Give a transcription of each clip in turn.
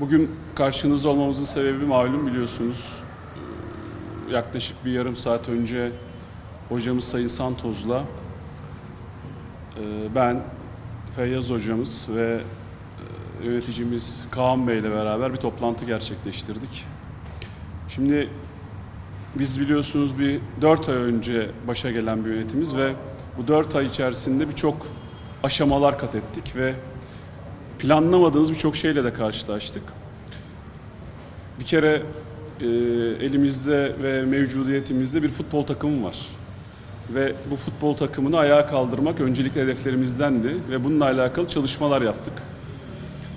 Bugün karşınızda olmamızın sebebi malum biliyorsunuz. Ee, Yaklaşık bir yarım saat önce hocamız Sayın Santoz'la e, ben, Feyyaz hocamız ve e, yöneticimiz Kaan Bey ile beraber bir toplantı gerçekleştirdik. Şimdi biz biliyorsunuz bir 4 ay önce başa gelen bir yönetimiz ve bu 4 ay içerisinde birçok aşamalar kat ettik ve planlamadığımız birçok şeyle de karşılaştık. Bir kere e, elimizde ve mevcudiyetimizde bir futbol takımı var. Ve bu futbol takımını ayağa kaldırmak öncelikli hedeflerimizdendi ve bununla alakalı çalışmalar yaptık.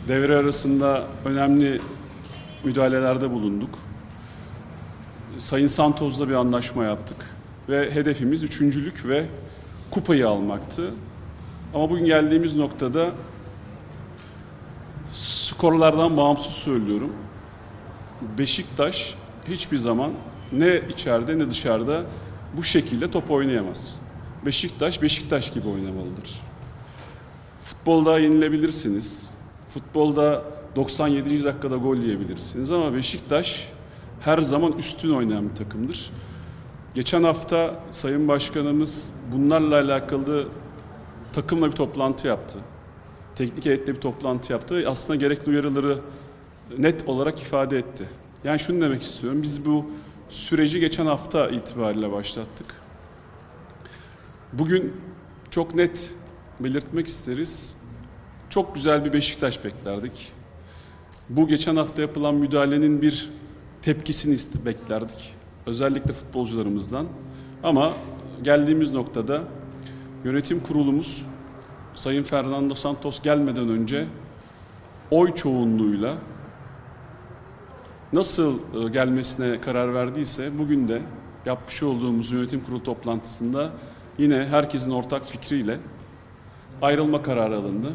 Devre arasında önemli müdahalelerde bulunduk. Sayın Santos'la bir anlaşma yaptık ve hedefimiz üçüncülük ve kupayı almaktı. Ama bugün geldiğimiz noktada skorlardan bağımsız söylüyorum. Beşiktaş hiçbir zaman ne içeride ne dışarıda bu şekilde top oynayamaz. Beşiktaş Beşiktaş gibi oynamalıdır. Futbolda yenilebilirsiniz. Futbolda 97. dakikada gol yiyebilirsiniz ama Beşiktaş her zaman üstün oynayan bir takımdır. Geçen hafta Sayın Başkanımız bunlarla alakalı takımla bir toplantı yaptı. Teknik heyetle bir toplantı yaptı ve aslında gerekli uyarıları net olarak ifade etti. Yani şunu demek istiyorum. Biz bu süreci geçen hafta itibariyle başlattık. Bugün çok net belirtmek isteriz. Çok güzel bir Beşiktaş beklerdik. Bu geçen hafta yapılan müdahalenin bir tepkisini beklerdik. Özellikle futbolcularımızdan. Ama geldiğimiz noktada yönetim kurulumuz Sayın Fernando Santos gelmeden önce oy çoğunluğuyla nasıl e, gelmesine karar verdiyse bugün de yapmış olduğumuz yönetim kurulu toplantısında yine herkesin ortak fikriyle ayrılma kararı alındı.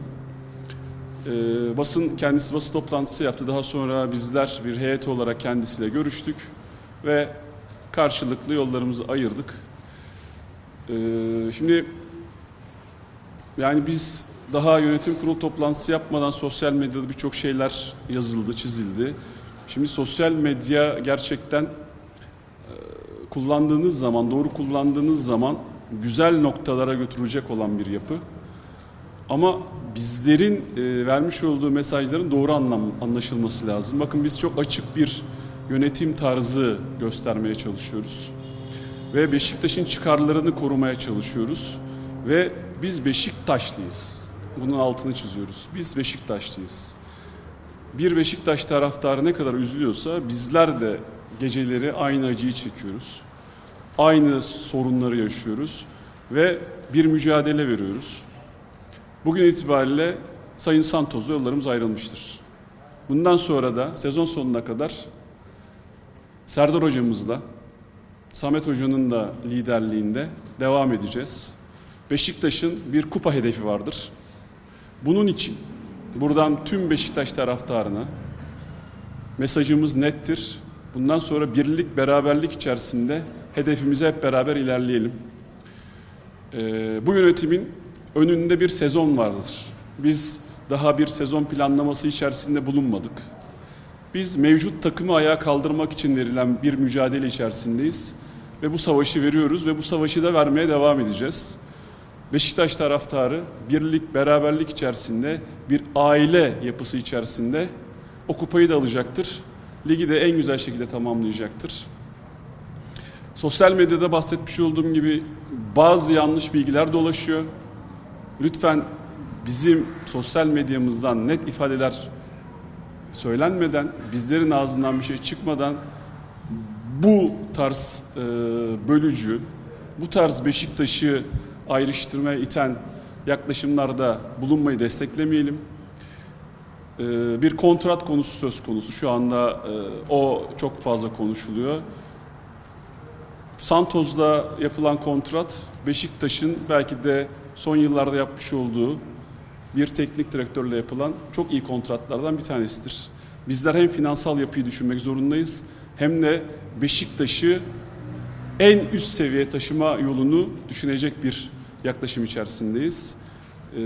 Ee, basın kendisi basın toplantısı yaptı. Daha sonra bizler bir heyet olarak kendisiyle görüştük ve karşılıklı yollarımızı ayırdık. Ee, şimdi yani biz daha yönetim kurulu toplantısı yapmadan sosyal medyada birçok şeyler yazıldı, çizildi. Şimdi sosyal medya gerçekten e, kullandığınız zaman, doğru kullandığınız zaman güzel noktalara götürecek olan bir yapı. Ama bizlerin e, vermiş olduğu mesajların doğru anlam anlaşılması lazım. Bakın biz çok açık bir yönetim tarzı göstermeye çalışıyoruz. Ve Beşiktaş'ın çıkarlarını korumaya çalışıyoruz. Ve biz Beşiktaşlıyız. Bunun altını çiziyoruz. Biz Beşiktaşlıyız. Bir Beşiktaş taraftarı ne kadar üzülüyorsa bizler de geceleri aynı acıyı çekiyoruz. Aynı sorunları yaşıyoruz ve bir mücadele veriyoruz. Bugün itibariyle Sayın Santos'la yollarımız ayrılmıştır. Bundan sonra da sezon sonuna kadar Serdar hocamızla, Samet hocanın da liderliğinde devam edeceğiz. Beşiktaş'ın bir kupa hedefi vardır. Bunun için buradan tüm Beşiktaş taraftarına mesajımız nettir. Bundan sonra birlik, beraberlik içerisinde hedefimize hep beraber ilerleyelim. Ee, bu yönetimin önünde bir sezon vardır. Biz daha bir sezon planlaması içerisinde bulunmadık. Biz mevcut takımı ayağa kaldırmak için verilen bir mücadele içerisindeyiz. Ve bu savaşı veriyoruz ve bu savaşı da vermeye devam edeceğiz. Beşiktaş taraftarı birlik, beraberlik içerisinde bir aile yapısı içerisinde o kupayı da alacaktır. Ligi de en güzel şekilde tamamlayacaktır. Sosyal medyada bahsetmiş olduğum gibi bazı yanlış bilgiler dolaşıyor. Lütfen bizim sosyal medyamızdan net ifadeler söylenmeden, bizlerin ağzından bir şey çıkmadan bu tarz e, bölücü, bu tarz Beşiktaş'ı ayrıştırmaya iten yaklaşımlarda bulunmayı desteklemeyelim. E, bir kontrat konusu söz konusu. Şu anda e, o çok fazla konuşuluyor. Santos'la yapılan kontrat Beşiktaş'ın belki de son yıllarda yapmış olduğu bir teknik direktörle yapılan çok iyi kontratlardan bir tanesidir. Bizler hem finansal yapıyı düşünmek zorundayız hem de Beşiktaş'ı en üst seviyeye taşıma yolunu düşünecek bir yaklaşım içerisindeyiz. Ee,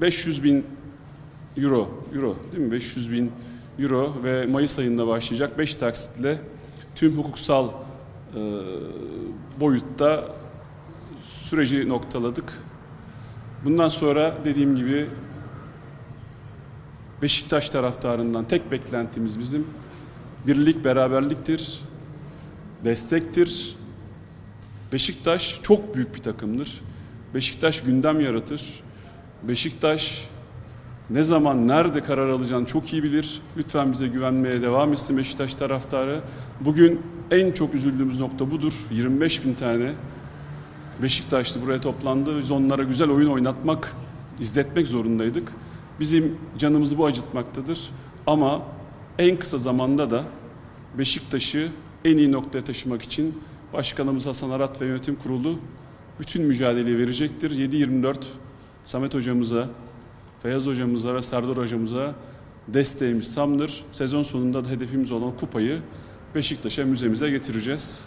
500 bin euro, euro değil mi? 500 bin euro ve Mayıs ayında başlayacak 5 taksitle tüm hukuksal e, boyutta süreci noktaladık. Bundan sonra dediğim gibi Beşiktaş taraftarından tek beklentimiz bizim birlik, beraberliktir, destektir. Beşiktaş çok büyük bir takımdır. Beşiktaş gündem yaratır. Beşiktaş ne zaman, nerede karar alacağını çok iyi bilir. Lütfen bize güvenmeye devam etsin Beşiktaş taraftarı. Bugün en çok üzüldüğümüz nokta budur. 25 bin tane Beşiktaşlı buraya toplandı. Biz onlara güzel oyun oynatmak, izletmek zorundaydık. Bizim canımızı bu acıtmaktadır. Ama en kısa zamanda da Beşiktaş'ı en iyi noktaya taşımak için Başkanımız Hasan Arat ve Yönetim Kurulu bütün mücadeleyi verecektir. 7-24 Samet Hocamıza, Feyyaz Hocamıza ve Serdar Hocamıza desteğimiz tamdır. Sezon sonunda da hedefimiz olan kupayı Beşiktaş'a müzemize getireceğiz.